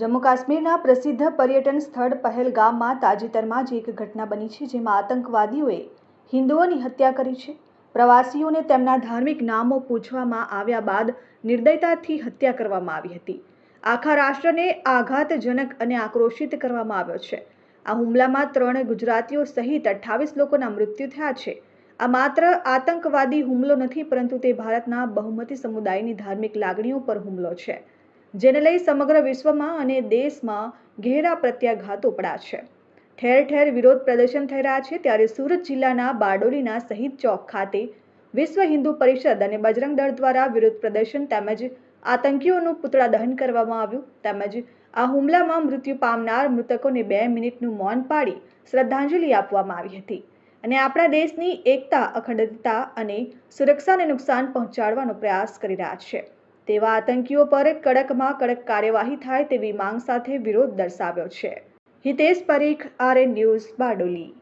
જમ્મુ કાશ્મીરના પ્રસિદ્ધ પર્યટન સ્થળ પહેલગામમાં તાજેતરમાં જ એક ઘટના બની છે જેમાં આતંકવાદીઓએ હિન્દુઓની હત્યા કરી છે. પ્રવાસીઓને તેમના ધાર્મિક નામો પૂછવામાં આવ્યા બાદ નિર્દયતાથી હત્યા કરવામાં આવી હતી. આખા રાષ્ટ્રને આઘાતજનક અને આક્રોશિત કરવામાં આવ્યો છે. આ હુમલામાં ત્રણ ગુજરાતીઓ સહિત અઠ્ઠાવીસ લોકોના મૃત્યુ થયા છે. આ માત્ર આતંકવાદી હુમલો નથી, પરંતુ તે ભારતના બહુમતી સમુદાયની ધાર્મિક લાગણીઓ પર હુમલો છે. જેને લઈ સમગ્ર વિશ્વમાં અને દેશમાં ઘેરા પ્રત્યાઘાતો પડ્યા છે. ઠેર ઠેર વિરોધ પ્રદર્શન થઈ રહ્યા છે ત્યારે સુરત જિલ્લાના બારડોલીના શહીદ ચોક ખાતે વિશ્વ હિન્દુ પરિષદ અને બજરંગ દળ દ્વારા વિરોધ પ્રદર્શન તેમજ આતંકીઓનું પુતળા દહન કરવામાં આવ્યું. તેમજ આ હુમલામાં મૃત્યુ પામનાર મૃતકોને બે મિનિટનું મૌન પાડી શ્રદ્ધાંજલિ આપવામાં આવી હતી અને આપણા દેશની એકતા, અખંડતા અને સુરક્ષાને નુકસાન પહોંચાડવાનો પ્રયાસ કરી રહ્યા છે. તેવા આતંકીઓ પર કડકમાં કડક કાર્યવાહી થાય તેવી માંગ સાથે વિરોધ દર્શાવ્યો છે. Hitesh Parikh, RN news, Bardoli.